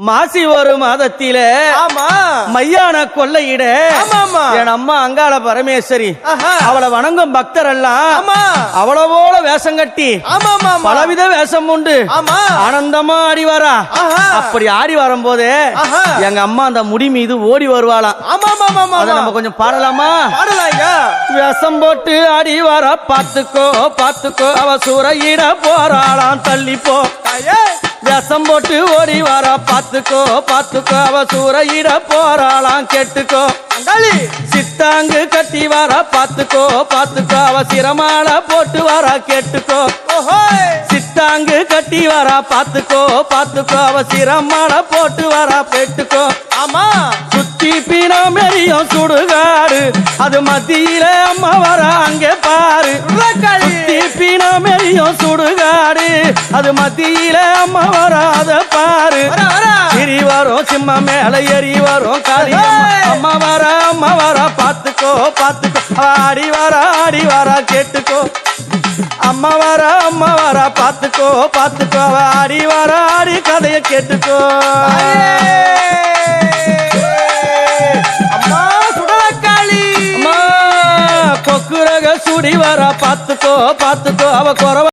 மாசி ஒரு மாதத்தில ஆமா. மையான கொள்ளையிட. என் அம்மா அங்காள பரமேஸ்வரி. அவளை வணங்கும் பக்தர் எல்லாம் ஆமா. அவள போல வேஷம் கட்டி பலவித வேஷம் உண்டு. ஆமா. ஆனந்தமா ஆடி வரா. அப்படி ஆடி வரும்போது. எங்க அம்மா அந்த முடி மீது ஓடி வருவாளாம். அதை நம்ம கொஞ்சம் பாடலாமா? வேஷம் போட்டு ஆடி வர. பாத்துக்கோ பாத்துக்கோ அவ சூறையிட போறாளாம். தள்ளி போ தாயே வேஷம் போட்டு ஓடி வர. பாத்துக்கோ பாத்துக்கோ அவ சூறையிட போறாளாம் கேட்டுக்கோ. சித்தாங்கு கட்டி வர. பாத்துக்கோ பாத்துக்கோ அவ சிரமால போட்டு வர கேட்டுக்கோ. சித்தாங்கு கட்டி வர. பாத்துக்கோ பாத்துக்கோ அவ சிரமால போட்டு வர கேட்டுக்கோ. ஆமா! சுத்தி பீனம் எரியும் சுடுகாடு. அது மத்தியில அம்மா வர அங்கே பாரு. சுத்தி பீனம் எரியும் சுடுகாடு. அது மத்தியில அம்மா வர அத பாரு சிரி வரும் சிம்ம மேல ஏறி வரும் காளி! அம்மா வர அம்மா வர பாத்துக்கோ பாத்துக்கோ ஆடி வர ஆடி வர கேட்டுக்கோ. அம்மா வர அம்மா வர பாத்துக்கோ பாத்துக்கோ ஆடி வர ஆடி கதைய கேட்டுக்கோ. கொக்குரக சுடி வர பாத்துக்கோ பாத்துக்கோ அவ குறவ